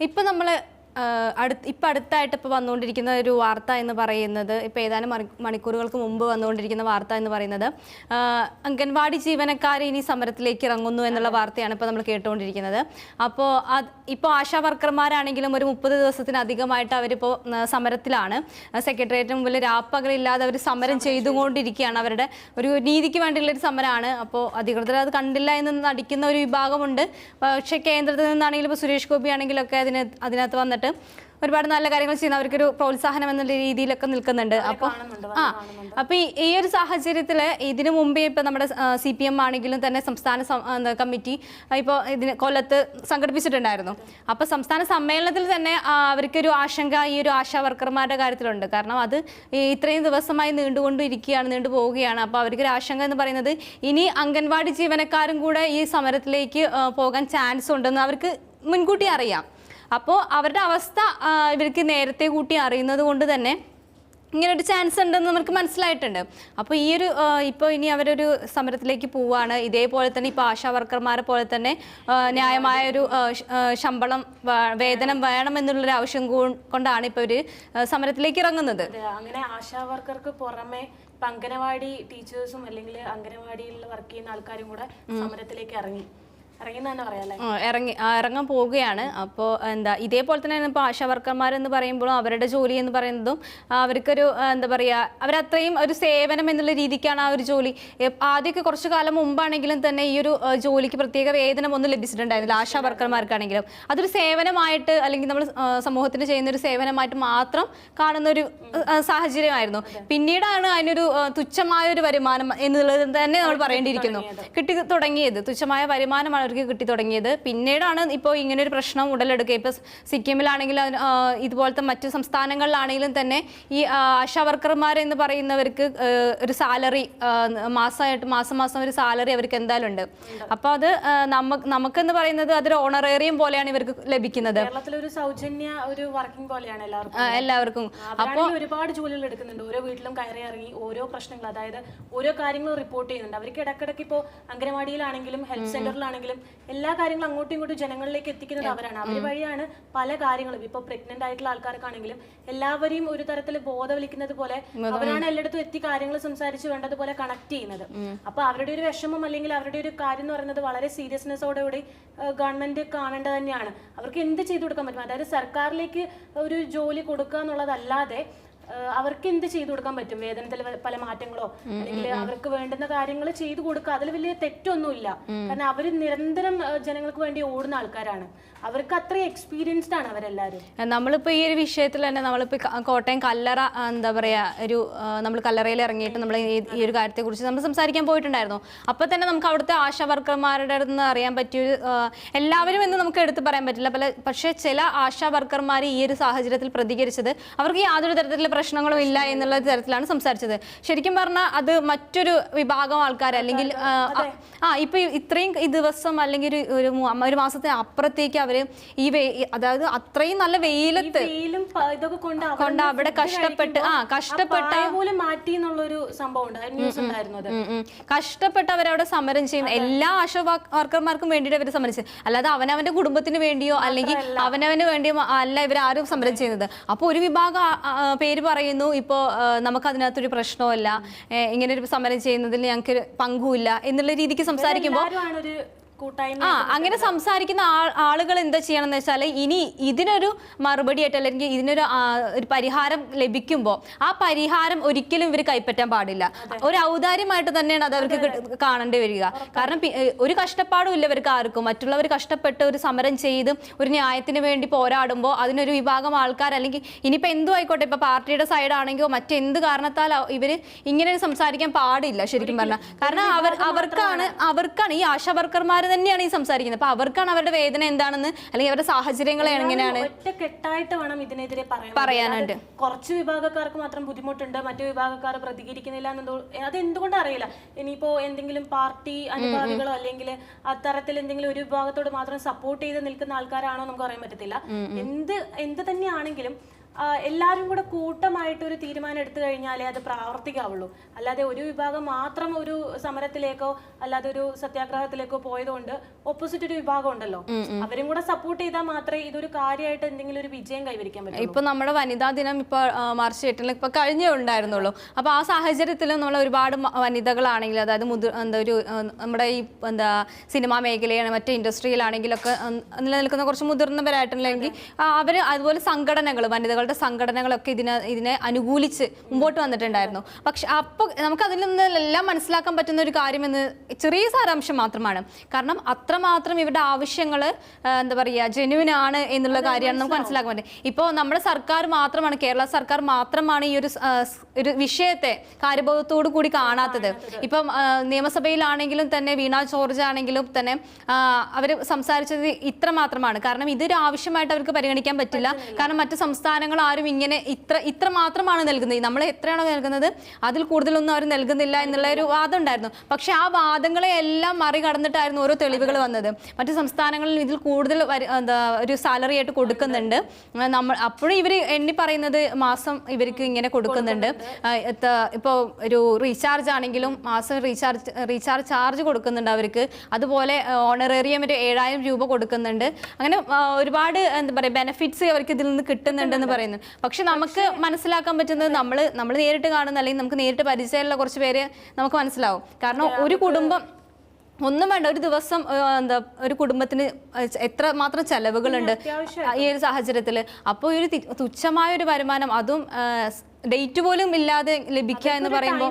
ഇപ്പൊ നമ്മൾ അടുത്ത് ഇപ്പം അടുത്തായിട്ട് ഇപ്പോൾ വന്നുകൊണ്ടിരിക്കുന്ന ഒരു വാർത്ത എന്ന് പറയുന്നത് ഇപ്പോൾ ഏതാനും മണിക്കൂറുകൾക്ക് മുമ്പ് വന്നുകൊണ്ടിരിക്കുന്ന വാർത്ത എന്ന് പറയുന്നത് അംഗൻവാടി ജീവനക്കാർ ഇനി സമരത്തിലേക്ക് ഇറങ്ങുന്നു എന്നുള്ള വാർത്തയാണ് ഇപ്പോൾ നമ്മൾ കേട്ടുകൊണ്ടിരിക്കുന്നത്. അപ്പോൾ അത് ഇപ്പോൾ ആശാ വർക്കർമാരാണെങ്കിലും ഒരു മുപ്പത് ദിവസത്തിനധികമായിട്ട് അവരിപ്പോൾ സമരത്തിലാണ്. സെക്രട്ടേറിയറ്റിന് മുമ്പിൽ രാപ്പകലില്ലാതെ അവർ സമരം ചെയ്തുകൊണ്ടിരിക്കുകയാണ്. അവരുടെ ഒരു നീതിക്ക് വേണ്ടിയുള്ള ഒരു സമരമാണ് അപ്പോൾ അധികൃതർ അത് കണ്ടില്ല എന്ന് നടിക്കുന്ന ഒരു വിഭാഗമുണ്ട്. പക്ഷേ കേന്ദ്രത്തിൽ നിന്നാണെങ്കിലും ഇപ്പോൾ സുരേഷ് ഗോപി ആണെങ്കിലും ഒക്കെ അതിന് അതിനകത്ത് വന്നിട്ട് ഒരുപാട് നല്ല കാര്യങ്ങൾ ചെയ്യുന്ന അവർക്കൊരു പ്രോത്സാഹനം എന്നുള്ള രീതിയിലൊക്കെ നിൽക്കുന്നുണ്ട്. അപ്പോൾ ആ അപ്പോൾ ഈ ഒരു സാഹചര്യത്തിൽ ഇതിനു മുമ്പേ ഇപ്പോൾ നമ്മുടെ സി പി എം ആണെങ്കിലും തന്നെ സംസ്ഥാന കമ്മിറ്റി ഇപ്പോൾ ഇതിന് കൊല്ലത്ത് സംഘടിപ്പിച്ചിട്ടുണ്ടായിരുന്നു. അപ്പോൾ സംസ്ഥാന സമ്മേളനത്തിൽ തന്നെ അവർക്കൊരു ആശങ്ക ഈ ഒരു ആശാ വർക്കർമാരുടെ കാര്യത്തിലുണ്ട്. കാരണം അത് ഇത്രയും ദിവസമായി നീണ്ടുകൊണ്ടിരിക്കുകയാണ് നീണ്ടു പോവുകയാണ്. അപ്പോൾ അവർക്കൊരു ആശങ്ക എന്ന് പറയുന്നത് ഇനി അംഗൻവാടി ജീവനക്കാരും കൂടെ ഈ സമരത്തിലേക്ക് പോകാൻ ചാൻസ് ഉണ്ടെന്ന് അവർക്ക് മുൻകൂട്ടി അറിയാം. അപ്പോൾ അവരുടെ അവസ്ഥ ഇവർക്ക് നേരത്തെ കൂട്ടി അറിയുന്നത് കൊണ്ട് തന്നെ ഇങ്ങനെ ഒരു ചാൻസ് ഉണ്ടെന്ന് നമുക്ക് മനസ്സിലായിട്ടുണ്ട്. അപ്പോൾ ഈ ഒരു ഇപ്പോൾ ഇനി അവരൊരു സമരത്തിലേക്ക് പോവുകയാണ് ഇതേപോലെ തന്നെ ഇപ്പോൾ ആശാ വർക്കർമാരെ പോലെ തന്നെ ന്യായമായ ഒരു ശമ്പളം വേതനം വേണം എന്നുള്ളൊരു ആവശ്യം കൊണ്ടാണ് ഇപ്പോൾ ഒരു സമരത്തിലേക്ക് ഇറങ്ങുന്നത്. അങ്ങനെ ആശാ വർക്കർക്ക് പുറമെ ഇപ്പം അംഗനവാടി ടീച്ചേഴ്സും അല്ലെങ്കിൽ അംഗനവാടിയിൽ വർക്ക് ചെയ്യുന്ന ആൾക്കാരും കൂടെ സമരത്തിലേക്ക് ഇറങ്ങി. ഇറങ്ങി ഇറങ്ങാൻ പോവുകയാണ്. അപ്പോൾ എന്താ ഇതേപോലെ തന്നെ ഇപ്പോൾ ആശാ വർക്കർമാർ എന്ന് പറയുമ്പോഴും അവരുടെ ജോലി എന്ന് പറയുന്നതും അവർക്കൊരു എന്താ പറയുക അവരത്രയും ഒരു സേവനം എന്നുള്ള രീതിക്കാണ് ആ ഒരു ജോലി. ആദ്യമൊക്കെ കുറച്ചു കാലം മുമ്പാണെങ്കിലും തന്നെ ഈ ഒരു ജോലിക്ക് പ്രത്യേക വേതനം ഒന്നും ലഭിച്ചിട്ടുണ്ടായിരുന്നില്ല ആശാ വർക്കർമാർക്കാണെങ്കിലും അതൊരു സേവനമായിട്ട് അല്ലെങ്കിൽ നമ്മൾ സമൂഹത്തിന് ചെയ്യുന്ന ഒരു സേവനമായിട്ട് മാത്രം കാണുന്ന ഒരു സാഹചര്യമായിരുന്നു. പിന്നീടാണ് അതിനൊരു തുച്ഛമായ ഒരു വരുമാനം എന്നുള്ളത് തന്നെ നമ്മൾ പറയേണ്ടിയിരിക്കുന്നു. കിട്ടി തുടങ്ങിയത്. തുച്ഛമായ വരുമാനമാണ് അവർക്ക് കിട്ടി തുടങ്ങിയത്. പിന്നീടാണ് ഇപ്പോൾ ഇങ്ങനെ ഒരു പ്രശ്നം ഉടലെടുക്കുക. ഇപ്പോൾ സിക്കിമിലാണെങ്കിലും അതിന്, ഇതുപോലത്തെ മറ്റു സംസ്ഥാനങ്ങളിലാണെങ്കിലും തന്നെ ഈ ആശാവർക്കർമാർ ആശാ വർക്കർമാർ എന്ന് പറയുന്നവർക്ക് ഒരു സാലറി മാസമായിട്ട് മാസം മാസം ഒരു സാലറി അവർക്ക് എന്തായാലും ഉണ്ട്. അപ്പോൾ അത് നമുക്ക് നമുക്കെന്ന് പറയുന്നത് അതൊരു ഓണറേറിയം പോലെയാണ് ഇവർക്ക് ലഭിക്കുന്നത്. ഒരു സൗജന്യ ഒരു വർക്കിംഗ് പോലെയാണ് എല്ലാവർക്കും. അപ്പോൾ എല്ലാവർക്കും. അവരാണെങ്കിൽ ഒരുപാട് ജോലികൾ എടുക്കുന്നുണ്ട്. ഓരോ വീട്ടിലും കയറി ഇറങ്ങി ഓരോ പ്രശ്നങ്ങൾ അതായത് ഓരോ കാര്യങ്ങളും റിപ്പോർട്ട് ചെയ്യുന്നുണ്ട്. അവർക്ക് ഇടക്കിടക്ക് ഇപ്പോൾ അംഗനവാടിയിലാണെങ്കിലും ഹെൽത്ത് സെന്ററിലാണെങ്കിലും എല്ലാ കാര്യങ്ങളും അങ്ങോട്ടും ഇങ്ങോട്ടും ജനങ്ങളിലേക്ക് എത്തിക്കുന്നത് അവരാണ്. അവർ വഴിയാണ് പല കാര്യങ്ങളും. ഇപ്പോൾ പ്രഗ്നന്റ് ആയിട്ടുള്ള ആൾക്കാർക്കാണെങ്കിലും എല്ലാവരെയും ഒരു തരത്തിൽ ബോധവലിക്കുന്നത് പോലെ അവരാണ് എല്ലായിടത്തും എത്തി കാര്യങ്ങൾ സംസാരിച്ച് വേണ്ടതുപോലെ കണക്ട് ചെയ്യുന്നത്. അപ്പൊ അവരുടെ ഒരു വിഷമം അല്ലെങ്കിൽ അവരുടെ ഒരു കാര്യം എന്ന് പറയുന്നത് വളരെ സീരിയസ്നെസ്സോടെ കൂടി ഗവൺമെന്റ് കാണേണ്ടത് തന്നെയാണ്. അവർക്ക് എന്ത് ചെയ്തു കൊടുക്കാൻ പറ്റും? അതായത് സർക്കാരിലേക്ക് ഒരു ജോലി കൊടുക്കുക എന്നുള്ളതല്ലാതെ അവർക്ക് എന്ത് ചെയ്തു കൊടുക്കാൻ പറ്റും? വേതനത്തിൽ പല മാറ്റങ്ങളോ? അല്ലെങ്കിൽ അവർക്ക് വേണ്ടുന്ന കാര്യങ്ങൾ ചെയ്തു കൊടുക്കുക. അതിൽ വലിയ തെറ്റൊന്നുമില്ല. കാരണം അവർ നിരന്തരം ജനങ്ങൾക്ക് വേണ്ടി ഓടുന്ന ആൾക്കാരാണ്. അവർക്ക് അത്രയും എക്സ്പീരിയൻസ്ഡ് ആണ് അവരെല്ലാവരും. നമ്മളിപ്പോ ഈ ഒരു വിഷയത്തിൽ തന്നെ നമ്മളിപ്പോ കോട്ടയം കല്ലറ എന്താ പറയുക ഒരു നമ്മൾ കല്ലറയിൽ ഇറങ്ങിയിട്ട് നമ്മൾ ഈ ഒരു കാര്യത്തെക്കുറിച്ച് നമ്മൾ സംസാരിക്കാൻ പോയിട്ടുണ്ടായിരുന്നു. അപ്പോൾ തന്നെ നമുക്ക് അവിടുത്തെ ആശാ വർക്കർമാരുടെ അടുത്ത് നിന്ന് അറിയാൻ പറ്റിയ എല്ലാവരും എന്ന് നമുക്ക് എടുത്തു പറയാൻ പറ്റില്ല. പല പക്ഷേ ചില ആശാ വർക്കർമാർ ഈ ഒരു സാഹചര്യത്തിൽ പ്രതികരിച്ചത് അവർക്ക് യാതൊരു തരത്തിലുള്ള പ്രശ്നങ്ങളും ഇല്ല എന്നുള്ള തരത്തിലാണ് സംസാരിച്ചത്. ശരിക്കും പറഞ്ഞാൽ അത് മറ്റൊരു വിഭാഗം ആൾക്കാർ അല്ലെങ്കിൽ ആ, ഇപ്പൊ ഇത്രയും ദിവസം അല്ലെങ്കിൽ ഒരു ഒരു മാസത്തെ മാസത്തിന് അപ്പുറത്തേക്ക് അവർ ഈ അതായത് അത്രയും നല്ല വെയിലത്ത് ഇതൊക്കെ കൊണ്ട് അവിടെ കഷ്ടപ്പെട്ട് ആ കഷ്ടപ്പെട്ട പോലും മാറ്റി എന്നുള്ളൊരു സംഭവം. കഷ്ടപ്പെട്ട് അവരവിടെ സമരം ചെയ്യും. എല്ലാ ആശാ വർക്ക്- വർക്കർമാർക്കും വേണ്ടിയിട്ട് അവർ സമരം ചെയ്യും അല്ലാതെ അവനവന്റെ കുടുംബത്തിന് വേണ്ടിയോ അല്ലെങ്കിൽ അവനവന് വേണ്ടിയോ അല്ല ഇവർ ആരും സമരം ചെയ്യുന്നത്. അപ്പോൾ ഒരു വിഭാഗം പേര് പറയുന്നു ഇപ്പോൾ നമുക്ക് അതിനകത്തൊരു പ്രശ്നമല്ല ഇങ്ങനെ ഒരു സമരം ചെയ്യുന്നതിൽ ഞങ്ങൾക്ക് പങ്കുമില്ല എന്നുള്ള രീതിക്ക് സംസാരിക്കുമ്പോൾ ആ അങ്ങനെ സംസാരിക്കുന്ന ആളുകൾ എന്താ ചെയ്യണം എന്ന് വെച്ചാൽ ഇനി ഇതിനൊരു മറുപടി ആയിട്ട് അല്ലെങ്കിൽ ഇതിനൊരു ഒരു പരിഹാരം ലഭിക്കുമ്പോൾ ആ പരിഹാരം ഒരിക്കലും ഇവർ കൈപ്പറ്റാൻ പാടില്ല. ഒരു ഔദാര്യമായിട്ട് തന്നെയാണ് അത് അവർക്ക് കാണേണ്ടി വരിക. കാരണം ഒരു കഷ്ടപ്പാടും ഇല്ല ഇവർക്ക് ആർക്കും. മറ്റുള്ളവർ കഷ്ടപ്പെട്ട് ഒരു സമരം ചെയ്ത് ഒരു ന്യായത്തിന് വേണ്ടി പോരാടുമ്പോൾ അതിനൊരു വിഭാഗം ആൾക്കാർ അല്ലെങ്കിൽ ഇനിയിപ്പോൾ എന്തു ആയിക്കോട്ടെ ഇപ്പൊ പാർട്ടിയുടെ സൈഡാണെങ്കിലോ മറ്റെന്ത് കാരണത്താൽ ഇവർ ഇങ്ങനെ സംസാരിക്കാൻ പാടില്ല ശരിക്കും പറഞ്ഞാൽ കാരണം അവർ അവർക്കാണ് അവർക്കാണ് ഈ ആശാ വർക്കർമാർ തന്നെയാണ് ഈ സംസാരിക്കുന്നത്. അപ്പൊ അവർക്കാണ് അവരുടെ വേദന എന്താണെന്ന് അല്ലെങ്കിൽ അവരുടെ സാഹചര്യങ്ങൾ എങ്ങനെയാണ് ഒറ്റ കെട്ടായിട്ട് വേണം ഇതിനെതിരെ പറയാനായിട്ട്. കുറച്ച് വിഭാഗക്കാർക്ക് മാത്രം ബുദ്ധിമുട്ടുണ്ട്. മറ്റു വിഭാഗക്കാർ പ്രതികരിക്കുന്നില്ല എന്നെന്തോ അത് എന്തുകൊണ്ടും അറിയില്ല? ഇനിയിപ്പോ എന്തെങ്കിലും പാർട്ടി അനുഭാവികളോ അല്ലെങ്കിൽ അത്തരത്തിൽ എന്തെങ്കിലും ഒരു വിഭാഗത്തോട് മാത്രം സപ്പോർട്ട് ചെയ്ത് നിൽക്കുന്ന ആൾക്കാരാണോ നമുക്ക് പറയാൻ പറ്റത്തില്ല. എന്ത് എന്ത് തന്നെയാണെങ്കിലും എല്ലാവരും കൂടെ കൂട്ടമായിട്ട് ഒരു തീരുമാനം എടുത്തു കഴിഞ്ഞാലേ അത് പ്രാവർത്തികമാവുള്ളൂ. അല്ലാതെ ഒരു വിഭാഗം മാത്രം ഒരു സമരത്തിലേക്കോ അല്ലാതെ ഒരു സത്യാഗ്രഹത്തിലേക്കോ പോയതുകൊണ്ട് ഓപ്പോസിറ്റ് ഒരു വിഭാഗം ഉണ്ടല്ലോ. അവരും കൂടെ സപ്പോർട്ട് ചെയ്താൽ മാത്രമേ ഇതൊരു കാര്യമായിട്ട് എന്തെങ്കിലും ഒരു വിജയം കൈവരിക്കാൻ പറ്റൂ ഇപ്പൊ നമ്മുടെ വനിതാ ദിനം ഇപ്പൊ മാർച്ച് എട്ടിന് ഇപ്പൊ കഴിഞ്ഞേ ഉണ്ടായിരുന്നുള്ളൂ. അപ്പൊ ആ സാഹചര്യത്തിൽ നമ്മൾ ഒരുപാട് വനിതകളാണെങ്കിലും വനിതകളാണെങ്കിൽ അതായത് മുതിർ എന്താ ഒരു നമ്മുടെ ഈ എന്താ സിനിമാ മേഖലയാണ് മറ്റേ ഇൻഡസ്ട്രിയിലാണെങ്കിലൊക്കെ നിലനിൽക്കുന്ന കുറച്ച് മുതിർന്നവരായിട്ടുണ്ടെങ്കിൽ അവർ അതുപോലെ സംഘടനകൾ വനിതകളുടെ സംഘടനകളൊക്കെ ഇതിനെ ഇതിനെ അനുകൂലിച്ച് മുമ്പോട്ട് വന്നിട്ടുണ്ടായിരുന്നു. പക്ഷെ അപ്പോൾ നമുക്ക് അതിൽ നിന്ന് എല്ലാം മനസ്സിലാക്കാൻ പറ്റുന്ന ഒരു കാര്യമെന്ന് ചെറിയ സാരാംശം മാത്രമാണ്. കാരണം അത്രമാത്രം ഇവരുടെ ആവശ്യങ്ങൾ എന്താ പറയുക ജെന്യുവിൻ ആണ് എന്നുള്ള കാര്യമാണ് നമുക്ക് മനസ്സിലാക്കാൻ പറ്റും. ഇപ്പോൾ നമ്മുടെ സർക്കാർ മാത്രമാണ് കേരള സർക്കാർ മാത്രമാണ് ഈ ഒരു ഒരു വിഷയത്തെ കാര്യബോധത്തോടു കൂടി കാണാത്തത്. ഇപ്പം നിയമസഭയിലാണെങ്കിലും തന്നെ വീണ ജോർജ് ആണെങ്കിലും തന്നെ അവർ സംസാരിച്ചത് ഇത്ര മാത്രമാണ് കാരണം ഇതൊരു ആവശ്യമായിട്ട് അവർക്ക് പരിഗണിക്കാൻ പറ്റില്ല. കാരണം മറ്റു സംസ്ഥാനങ്ങൾ ആരും ഇങ്ങനെ ഇത്ര ഇത്ര മാത്രമാണ് നൽകുന്നത്. നമ്മൾ എത്രയാണോ നൽകുന്നത്? അതിൽ കൂടുതലൊന്നും അവർ നൽകുന്നില്ല എന്നുള്ള ഒരു വാദം ഉണ്ടായിരുന്നു പക്ഷെ ആ വാദങ്ങളെ എല്ലാം മറികടന്നിട്ടായിരുന്നു ഓരോ തെളിവുകൾ വന്നത്. മറ്റു സംസ്ഥാനങ്ങളിൽ ഇതിൽ കൂടുതൽ എന്താ ഒരു സാലറി ആയിട്ട് കൊടുക്കുന്നുണ്ട്. നമ്മൾ അപ്പോഴും ഇവർ എണ്ണി പറയുന്നത് മാസം ഇവർക്ക് ഇങ്ങനെ കൊടുക്കുന്നുണ്ട്. ഇപ്പോൾ ഒരു റീചാർജ് ആണെങ്കിലും മാസം റീചാർജ് റീചാർജ് ചാർജ് കൊടുക്കുന്നുണ്ട് അവർക്ക്. അതുപോലെ ഓണറേറിയം ഒരു ഏഴായിരം രൂപ കൊടുക്കുന്നുണ്ട്. അങ്ങനെ ഒരുപാട് എന്താ പറയുക ബെനിഫിറ്റ്സ് അവർക്ക് ഇതിൽ നിന്ന് കിട്ടുന്നുണ്ടെന്ന് പറയുന്നു. പക്ഷെ നമുക്ക് മനസ്സിലാക്കാൻ പറ്റുന്നത് നമ്മൾ നമ്മൾ നേരിട്ട് കാണുന്ന അല്ലെങ്കിൽ നമുക്ക് നേരിട്ട് പരിചയമുള്ള കുറച്ച് പേര് നമുക്ക് മനസ്സിലാവും. കാരണം ഒരു കുടുംബം ഒന്നും വേണ്ട ഒരു ദിവസം എന്താ ഒരു കുടുംബത്തിന് എത്ര മാത്രം ചെലവുകളുണ്ട് ഈ ഒരു സാഹചര്യത്തിൽ അപ്പോൾ ഒരു തുച്ഛമായ ഒരു വരുമാനം അതും ഡേറ്റ് പോലും ഇല്ലാതെ ലഭിക്കുക എന്ന് പറയുമ്പോൾ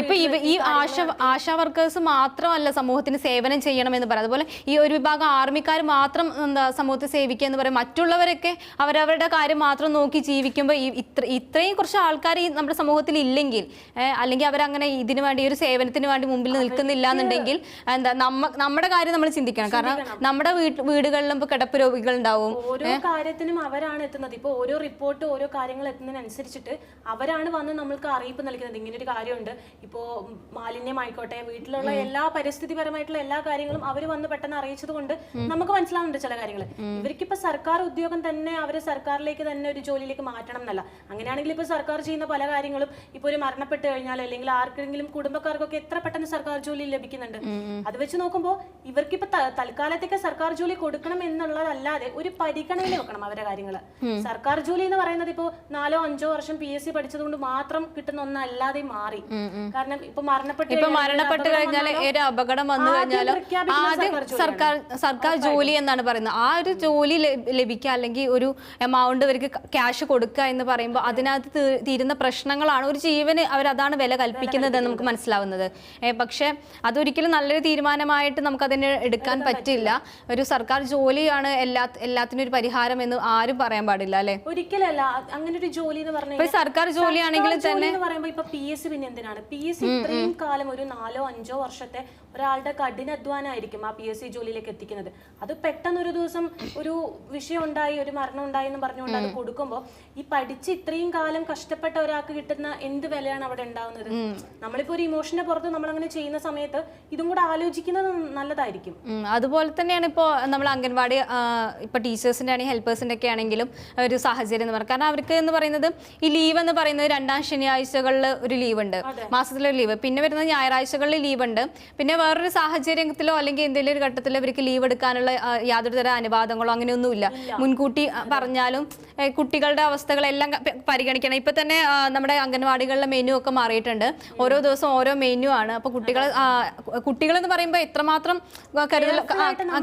ഇപ്പൊ ഈ ആശ ആശാ വർക്കേഴ്സ് മാത്രമല്ല സമൂഹത്തിന് സേവനം ചെയ്യണം എന്ന് പറയാം. അതുപോലെ ഈ ഒരു വിഭാഗം ആർമിക്കാർ മാത്രം എന്താ സമൂഹത്തെ സേവിക്കുക എന്ന് പറയാം. മറ്റുള്ളവരൊക്കെ അവരവരുടെ കാര്യം മാത്രം നോക്കി ജീവിക്കുമ്പോൾ ഈ ഇത്ര ഇത്രയും കുറച്ച് ആൾക്കാർ ഈ നമ്മുടെ സമൂഹത്തിൽ ഇല്ലെങ്കിൽ അല്ലെങ്കിൽ അവരങ്ങനെ ഇതിനു വേണ്ടി ഒരു സേവനത്തിന് വേണ്ടി മുമ്പിൽ നിൽക്കുന്നില്ല എന്നുണ്ടെങ്കിൽ എന്താ നമ്മ നമ്മുടെ കാര്യം നമ്മൾ ചിന്തിക്കണം. കാരണം നമ്മുടെ വീടുകളിലും ഇപ്പൊ കിടപ്പ് രോഗികൾ ഉണ്ടാവും. ഓരോ കാര്യത്തിനും അവരാണ് എത്തുന്നത്. ഇപ്പൊ ഓരോ റിപ്പോർട്ട് ഓരോ കാര്യങ്ങൾ എത്തുന്നതിനനുസരിച്ചിട്ട് അവരാണ് വന്ന് നമ്മൾക്ക് അറിയിപ്പ് നൽകുന്നത്. ഇങ്ങനെ ഒരു കാര്യമുണ്ട്. ഇപ്പോൾ മാലിന്യമായിക്കോട്ടെ വീട്ടിലുള്ള എല്ലാ പരിസ്ഥിതിപരമായിട്ടുള്ള എല്ലാ കാര്യങ്ങളും അവർ വന്ന് പെട്ടെന്ന് അറിയിച്ചത് കൊണ്ട് നമുക്ക് മനസ്സിലാവുന്നുണ്ട് ചില കാര്യങ്ങൾ. ഇവർക്കിപ്പോൾ സർക്കാർ ഉദ്യോഗം തന്നെ അവരെ സർക്കാരിലേക്ക് തന്നെ ഒരു ജോലിയിലേക്ക് മാറ്റണം എന്നല്ല. അങ്ങനെയാണെങ്കിൽ ഇപ്പോൾ സർക്കാർ ചെയ്യുന്ന പല കാര്യങ്ങളും ഇപ്പോൾ ഒരു മരണപ്പെട്ട് കഴിഞ്ഞാൽ അല്ലെങ്കിൽ ആർക്കെങ്കിലും കുടുംബക്കാർക്കൊക്കെ എത്ര പെട്ടെന്ന് സർക്കാർ ജോലി ലഭിക്കുന്നുണ്ട്. അത് വെച്ച് നോക്കുമ്പോൾ ഇവർക്കിപ്പോ ത- തൽക്കാലത്തേക്ക് സർക്കാർ ജോലി കൊടുക്കണം എന്നുള്ളതല്ലാതെ ഒരു പരിഗണനയിൽ വെക്കണം അവരുടെ കാര്യങ്ങൾ സർക്കാർ ജോലി എന്ന് പറയുന്നത് ഇപ്പോ നാലോ അഞ്ചോ വർഷം പി എസ് സി പഠിച്ചതുകൊണ്ട് മാത്രം കിട്ടുന്ന ഒന്നല്ലാതെ മാറി. കാരണം ഇപ്പൊ മരണപ്പെട്ട് ഇപ്പൊ മരണപ്പെട്ട് കഴിഞ്ഞാൽ ഒരു അപകടം വന്നു കഴിഞ്ഞാൽ ആദ്യം സർക്കാർ സർക്കാർ ജോലി എന്നാണ് പറയുന്നത്. ആ ഒരു ജോലി ലഭ- ലഭിക്കുക അല്ലെങ്കിൽ ഒരു എമൗണ്ട് അവർക്ക് ക്യാഷ് കൊടുക്കുക എന്ന് പറയുമ്പോൾ അതിനകത്ത് തീരുന്ന പ്രശ്നങ്ങളാണ്. ഒരു ജീവന് അവർ അതാണ് വില കൽപ്പിക്കുന്നത് എന്ന് നമുക്ക് മനസ്സിലാവുന്നത്. പക്ഷെ അതൊരിക്കലും നല്ലൊരു തീരുമാനമായിട്ട് നമുക്ക് അതിനെ എടുക്കാൻ പറ്റില്ല. ഒരു സർക്കാർ ജോലിയാണ് എല്ലാ എല്ലാത്തിനും ഒരു പരിഹാരം എന്ന് ആരും പറയാൻ പാടില്ല അല്ലെ? ഒരിക്കലല്ല അങ്ങനെ ഒരു ജോലി എന്ന് പറഞ്ഞാൽ സർക്കാർ ജോലിയാണെങ്കിൽ എന്ന് പറയുമ്പോൾ ഇപ്പൊ പി എസ് സി പിന്നെ എന്തിനാണ്? പി എസ് സി ഇത്രയും കാലം ഒരു നാലോ അഞ്ചോ വർഷത്തെ ഒരാളുടെ കഠിനാധ്വാനമായിരിക്കും ആ പി എസ് സി ജോലിയിലേക്ക് എത്തിക്കുന്നത്. അത് പെട്ടെന്ന് ഒരു ദിവസം ഒരു വിഷയം ഉണ്ടായി ഒരു മരണം ഉണ്ടായി എന്ന് പറഞ്ഞുകൊണ്ട് അത് കൊടുക്കുമ്പോൾ ഈ പഠിച്ച് ഇത്രയും കാലം കഷ്ടപ്പെട്ട ഒരാൾക്ക് കിട്ടുന്ന എന്ത് വിലയാണ് അവിടെ ഉണ്ടാവുന്നത്? നമ്മളിപ്പോ ഒരു ഇമോഷന്റെ പുറത്ത് നമ്മൾ അങ്ങനെ ചെയ്യുന്ന സമയത്ത് ഇതും കൂടെ ആലോചിക്കുന്നത് നല്ലതായിരിക്കും. അതുപോലെ തന്നെയാണ് ഇപ്പോ നമ്മൾ അംഗൻവാടി ഇപ്പൊ ടീച്ചേഴ്സിന്റെ ആണെങ്കിൽ ഹെൽപ്പേഴ്സിന്റെ ഒക്കെ ആണെങ്കിലും ഒരു സാഹചര്യം എന്ന് പറയുന്നത് കാരണം അവർക്ക് എന്ന് പറയുന്നത് ഈ ലീവ് എന്ന് പറയുന്നത് രണ്ടാം ശനിയാഴ്ചകളിൽ ഒരു ലീവ് ഉണ്ട്. മാസത്തിലൊരു ലീവ് പിന്നെ വരുന്നത് ഞായറാഴ്ചകളിൽ ലീവ് ഉണ്ട്. പിന്നെ വേറൊരു സാഹചര്യത്തിലോ അല്ലെങ്കിൽ എന്തെങ്കിലും ഒരു ഘട്ടത്തിലോ ഇവർക്ക് ലീവ് എടുക്കാനുള്ള യാതൊരു തര അനുവാദങ്ങളോ അങ്ങനെയൊന്നുമില്ല. മുൻകൂട്ടി പറഞ്ഞാലും കുട്ടികളുടെ അവസ്ഥകളെല്ലാം പരിഗണിക്കണം. ഇപ്പൊ തന്നെ നമ്മുടെ അംഗൻവാടികളിലെ മെനു ഒക്കെ മാറിയിട്ടുണ്ട്. ഓരോ ദിവസം ഓരോ മെനു ആണ്. അപ്പൊ കുട്ടികൾ കുട്ടികൾ എന്ന് പറയുമ്പോൾ എത്രമാത്രം കരുതൽ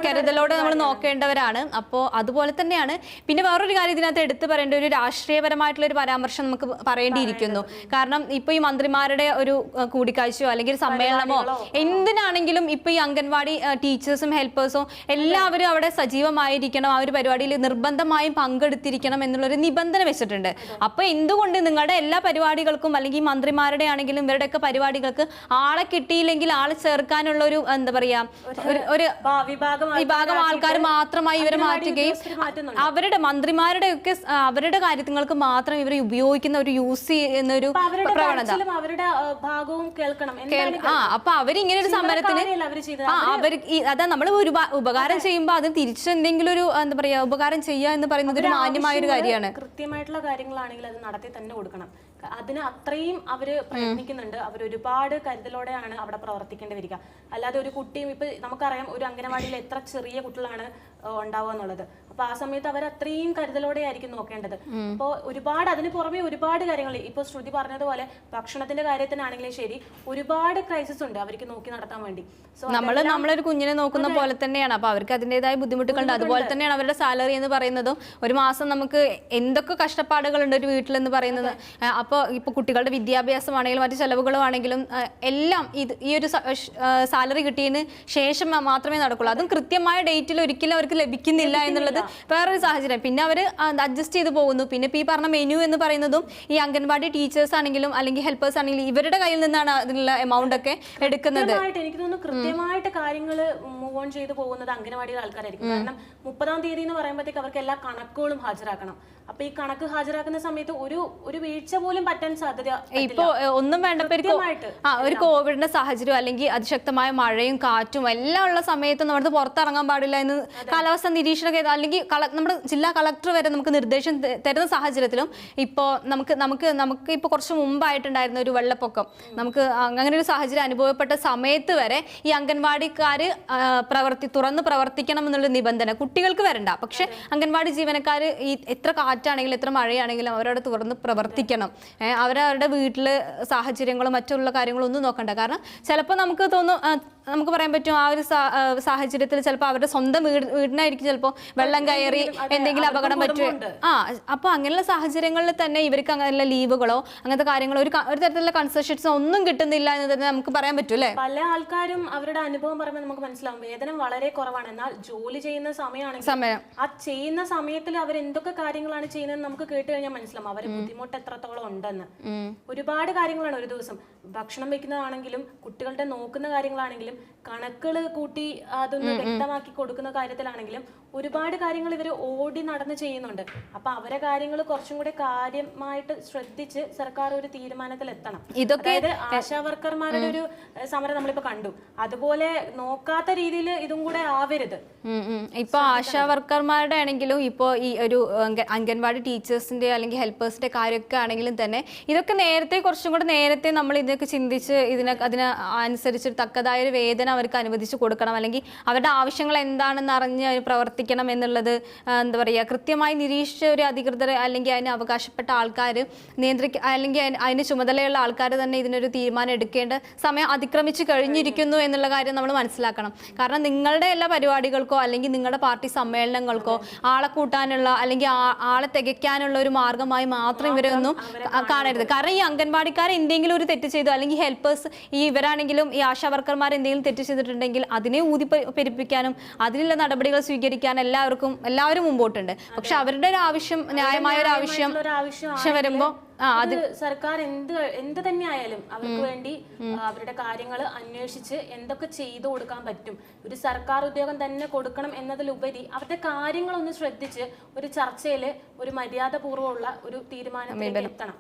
കരുതലോടെ നമ്മൾ നോക്കേണ്ടവരാണ്. അപ്പോൾ അതുപോലെ തന്നെയാണ്. പിന്നെ വേറൊരു കാര്യം ഇതിനകത്ത് എടുത്തു പറയേണ്ട ഒരു രാഷ്ട്രീയപരമായിട്ടുള്ള ഒരു പരാമർശം നമുക്ക് പറയേണ്ടിയിരിക്കുന്നു. കാരണം ഇപ്പൊ ഈ മന്ത്രിമാരുടെ ഒരു കൂടിക്കാഴ്ചയോ അല്ലെങ്കിൽ സമ്മേളനമോ എന്തിനാണെങ്കിലും ഇപ്പൊ ഈ അംഗൻവാടി ടീച്ചേഴ്സും ഹെൽപ്പേഴ്സും എല്ലാവരും അവിടെ സജീവമായിരിക്കണം ആ ഒരു പരിപാടിയിൽ നിർബന്ധമായും പങ്കെടുത്തിരിക്കണം എന്നുള്ളൊരു നിബന്ധന വെച്ചിട്ടുണ്ട്. അപ്പൊ എന്തുകൊണ്ട് നിങ്ങളുടെ എല്ലാ പരിപാടികൾക്കും അല്ലെങ്കിൽ മന്ത്രിമാരുടെ ആണെങ്കിലും ഇവരുടെയൊക്കെ പരിപാടികൾക്ക് ആളെ കിട്ടിയില്ലെങ്കിൽ ആളെ ചേർക്കാനുള്ള ഒരു എന്താ പറയാ ഒരു- വിഭാഗം വിഭാഗം ആൾക്കാർ മാത്രമായി ഇവരെ മാറ്റുകയും. അവരുടെ മന്ത്രിമാരുടെ ഒക്കെ അവർ അവരുടെ കാര്യങ്ങൾക്ക് മാത്രം ഇവർ ഉപയോഗിക്കുന്ന ഒരു യൂസ് ചെയ്യുന്ന ഒരു പ്രവണത. അവരുടെ ഭാഗവും കേൾക്കണം. ആ അപ്പൊ അവരിങ്ങനെ ഒരു സമരത്തിന് അവർ അതാ നമ്മൾ ഒരു ഉപകാരം ചെയ്യുമ്പോൾ അത് തിരിച്ചെന്തെങ്കിലും ഒരു എന്താ പറയാ ഉപകാരം ചെയ്യുക എന്ന് പറയുന്നത് ഒരു മാന്യമായ ഒരു കാര്യമാണ്. കൃത്യമായിട്ടുള്ള കാര്യങ്ങളാണെങ്കിൽ അത് നടത്തി തന്നെ കൊടുക്കണം. അതിന് അത്രയും അവർ പ്രയത്നിക്കുന്നുണ്ട്. അവർ ഒരുപാട് കരുതലോടെയാണ് അവിടെ പ്രവർത്തിക്കേണ്ടി വരിക. അല്ലാതെ ഒരു കുട്ടിയും ഇപ്പൊ നമുക്കറിയാം ഒരു അംഗനവാടിയിൽ എത്ര ചെറിയ കുട്ടികളാണ് ഉണ്ടാവുക എന്നുള്ളത്. അപ്പൊ ആ സമയത്ത് അവർ അത്രയും കരുതലോടെ ആയിരിക്കും നോക്കേണ്ടത് അപ്പോൾ ഒരുപാട് അതിന് പുറമെ ഒരുപാട് കാര്യങ്ങൾ ഇപ്പൊ ശ്രുതി പറഞ്ഞതുപോലെ ഭക്ഷണത്തിന്റെ കാര്യത്തിനാണെങ്കിലും ശരി ഒരുപാട് ക്രൈസിസ് ഉണ്ട് അവർക്ക് നോക്കി നടത്താൻ വേണ്ടി. സോ നമ്മൾ നമ്മളൊരു കുഞ്ഞിനെ നോക്കുന്ന പോലെ തന്നെയാണ്. അപ്പൊ അവർക്ക് അതിന്റെതായ ബുദ്ധിമുട്ടുകളുണ്ട് അതുപോലെ തന്നെയാണ് അവരുടെ സാലറി എന്ന് പറയുന്നതും. ഒരു മാസം നമുക്ക് എന്തൊക്കെ കഷ്ടപ്പാടുകളുണ്ട് ഒരു വീട്ടിൽ എന്ന് പറയുന്നത് അപ്പോൾ ഇപ്പോൾ കുട്ടികളുടെ വിദ്യാഭ്യാസമാണെങ്കിലും മറ്റു ചെലവുകളുമാണെങ്കിലും എല്ലാം ഇത് ഈ ഒരു സാലറി കിട്ടിയതിന് ശേഷം മാത്രമേ നടക്കുള്ളൂ. അതും കൃത്യമായ ഡേറ്റിൽ ഒരിക്കലും അവർക്ക് ലഭിക്കുന്നില്ല. എന്നുള്ളത് വേറൊരു സാഹചര്യം. പിന്നെ അവർ അഡ്ജസ്റ്റ് ചെയ്ത് പോകുന്നു. പിന്നെ ഇപ്പോൾ ഈ പറഞ്ഞ മെനു എന്ന് പറയുന്നതും ഈ അംഗൻവാടി ടീച്ചേഴ്സ് ആണെങ്കിലും അല്ലെങ്കിൽ ഹെൽപ്പേഴ്സ് ആണെങ്കിലും ഇവരുടെ കയ്യിൽ നിന്നാണ് അതിനുള്ള എമൗണ്ട് ഒക്കെ എടുക്കുന്നത്. എനിക്ക് തോന്നുന്നു കൃത്യമായിട്ട് കാര്യങ്ങൾ മൂവ് ഓൺ ചെയ്ത് പോകുന്നത് അംഗനവാടിയിലെ ആൾക്കാരായിരിക്കും. കാരണം മുപ്പതാം തീയതി എന്ന് പറയുമ്പോഴത്തേക്ക് അവർക്ക് എല്ലാ കണക്കുകളും ഹാജരാക്കണം. അപ്പൊ ഈ കണക്ക് ഹാജരാക്കുന്ന സമയത്ത് ഒരു ഒരു വീഴ്ച പോലും പറ്റാൻ സാധ്യത ഇപ്പോ ഒന്നും വേണ്ട ഒരു ആ ഒരു കോവിഡിന്റെ സാഹചര്യം അല്ലെങ്കിൽ അതിശക്തമായ മഴയും കാറ്റും എല്ലാം ഉള്ള സമയത്ത് നമ്മൾ പുറത്തിറങ്ങാൻ പാടില്ല എന്ന് കാലാവസ്ഥ നിരീക്ഷണ കേന്ദ്രം അല്ലെങ്കിൽ നമ്മുടെ ജില്ലാ കളക്ടർ വരെ നമുക്ക് നിർദ്ദേശം തരുന്ന സാഹചര്യത്തിലും ഇപ്പോൾ നമുക്ക് നമുക്ക് നമുക്ക് ഇപ്പോൾ കുറച്ച് മുമ്പായിട്ടുണ്ടായിരുന്ന ഒരു വെള്ളപ്പൊക്കം. നമുക്ക് അങ്ങനെ ഒരു സാഹചര്യം അനുഭവപ്പെട്ട സമയത്ത് വരെ ഈ അംഗൻവാടിക്കാർ പ്രവർത്തി തുറന്ന് പ്രവർത്തിക്കണം എന്നുള്ള നിബന്ധന കുട്ടികൾക്ക് വരണ്ട. പക്ഷെ അംഗൻവാടി ജീവനക്കാർ ഈ എത്ര കാറ്റാണെങ്കിലും എത്ര മഴയാണെങ്കിലും അവരവിടെ തുറന്ന് പ്രവർത്തിക്കണം. അവരവരുടെ വീട്ടിൽ സാഹചര്യങ്ങളും മറ്റുള്ള കാര്യങ്ങളും ഒന്നും നോക്കണ്ട. കാരണം ചിലപ്പോൾ നമുക്ക് തോന്നും നമുക്ക് പറയാൻ പറ്റും ആ ഒരു സാഹചര്യത്തിൽ ചിലപ്പോൾ അവരുടെ സ്വന്തം വീട് വീടിനായിരിക്കും ചിലപ്പോൾ വെള്ളം കയറി എന്തെങ്കിലും അപകടം പറ്റുക ആ അപ്പോൾ അങ്ങനെയുള്ള സാഹചര്യങ്ങളിൽ തന്നെ ഇവർക്ക് അങ്ങനെയുള്ള ലീവുകളോ അങ്ങനത്തെ കാര്യങ്ങളോ ഒരു ഒരു തരത്തിലുള്ള കൺസെഷൻസോ ഒന്നും കിട്ടുന്നില്ല എന്ന് തന്നെ നമുക്ക് പറയാൻ പറ്റും അല്ലേ? പല ആൾക്കാരും അവരുടെ അനുഭവം പറയുമ്പോൾ നമുക്ക് മനസ്സിലാവും. വേതനം വളരെ കുറവാണ്. എന്നാൽ ജോലി ചെയ്യുന്ന സമയമാണെങ്കിൽ സമയം. ആ ചെയ്യുന്ന സമയത്തിൽ അവർ എന്തൊക്കെ കാര്യങ്ങളാണ് ചെയ്യുന്നത് നമുക്ക് കേട്ട് കഴിഞ്ഞാൽ മനസ്സിലാവും. അവരെ ബുദ്ധിമുട്ട് എത്രത്തോളം ഉണ്ടെന്ന്. ഒരുപാട് കാര്യങ്ങളാണ് ഒരു ദിവസം. ഭക്ഷണം വെക്കുന്നതാണെങ്കിലും കുട്ടികളുടെ നോക്കുന്ന കാര്യങ്ങളാണെങ്കിലും കണക്കുകൾ കൂട്ടി അതൊന്ന് വ്യക്തമാക്കി കൊടുക്കുന്ന കാര്യത്തിലാണെങ്കിലും ഒരുപാട് കാര്യങ്ങൾ ഇവർ ഓടി നടന്ന് ചെയ്യുന്നുണ്ട്. അപ്പൊ അവരെ കാര്യങ്ങൾ കുറച്ചും കൂടെ കാര്യമായിട്ട് ശ്രദ്ധിച്ച് സർക്കാർ ഒരു തീരുമാനത്തിൽ എത്തണം ഇതൊക്കെ അതായത് ആശാ വർക്കർമാരുടെ ഒരു സമരം നമ്മളിപ്പോ കണ്ടു. അതുപോലെ നോക്കാത്ത രീതിയിൽ ഇതും കൂടെ ആവരുത്. ഇപ്പൊ ആശാ വർക്കർമാരുടെ ആണെങ്കിലും ഇപ്പോ ഈ ഒരു അംഗ- അംഗൻവാടി ടീച്ചേഴ്സിന്റെ അല്ലെങ്കിൽ ഹെൽപ്പേഴ്സിന്റെ കാര്യമൊക്കെ ആണെങ്കിലും തന്നെ ഇതൊക്കെ നേരത്തെ കുറച്ചും കൂടെ നേരത്തെ നമ്മൾ ഇതൊക്കെ ചിന്തിച്ച് ഇതിനെ അതിന് അനുസരിച്ച് തക്കതായ ഒരു അവർക്ക് അനുവദിച്ച് കൊടുക്കണം. അല്ലെങ്കിൽ അവരുടെ ആവശ്യങ്ങൾ എന്താണെന്ന് അറിഞ്ഞ് അവർ പ്രവർത്തിക്കണം എന്നുള്ളത് എന്താ പറയുക കൃത്യമായി നിരീക്ഷിച്ച ഒരു അധികൃതർ അല്ലെങ്കിൽ അതിന് അവകാശപ്പെട്ട ആൾക്കാർ നിയന്ത്രിക്ക അല്ലെങ്കിൽ അതിന് ചുമതലയുള്ള ആൾക്കാർ തന്നെ ഇതിനൊരു തീരുമാനം എടുക്കേണ്ട സമയം അതിക്രമിച്ച് കഴിഞ്ഞിരിക്കുന്നു എന്നുള്ള കാര്യം നമ്മൾ മനസ്സിലാക്കണം. കാരണം നിങ്ങളുടെ എല്ലാ പരിപാടികൾക്കോ അല്ലെങ്കിൽ നിങ്ങളുടെ പാർട്ടി സമ്മേളനങ്ങൾക്കോ ആളെ കൂട്ടാനുള്ള അല്ലെങ്കിൽ ആ- ആളെ തികയ്ക്കാനുള്ള ഒരു മാർഗമായി മാത്രം ഇവരൊന്നും കാണരുത്. കാരണം ഈ അംഗൻവാടിക്കാർ എന്തെങ്കിലും ഒരു തെറ്റ് ചെയ്തു അല്ലെങ്കിൽ ഹെൽപ്പേഴ്സ് ഈ ഇവരാണെങ്കിലും ഈ ആശാ വർക്കർമാർ എന്തെങ്കിലും തെറ്റ് ചെയ്തിട്ടുണ്ടെങ്കിൽ അതിനെ ഊതി പെരുപ്പിക്കാനും അതിനുള്ള നടപടികൾ സ്വീകരിക്കാൻ എല്ലാവർക്കും എല്ലാവരും മുമ്പോട്ടുണ്ട്. പക്ഷെ അവരുടെ ഒരു ആവശ്യം ന്യായമായ ഒരു ആവശ്യം വരുമ്പോൾ അത് സർക്കാർ എന്ത് എന്ത് തന്നെ ആയാലും അവർക്ക് വേണ്ടി അവരുടെ കാര്യങ്ങൾ അന്വേഷിച്ച് എന്തൊക്കെ ചെയ്തു കൊടുക്കാൻ പറ്റും. ഒരു സർക്കാർ ഉദ്യോഗം തന്നെ കൊടുക്കണം എന്നതിലുപരി അവരുടെ കാര്യങ്ങളൊന്ന് ശ്രദ്ധിച്ച് ഒരു ചർച്ചയിൽ ഒരു മര്യാദ മര്യാദപൂർവമുള്ള ഒരു തീരുമാനത്തിലേക്ക് എത്തണം.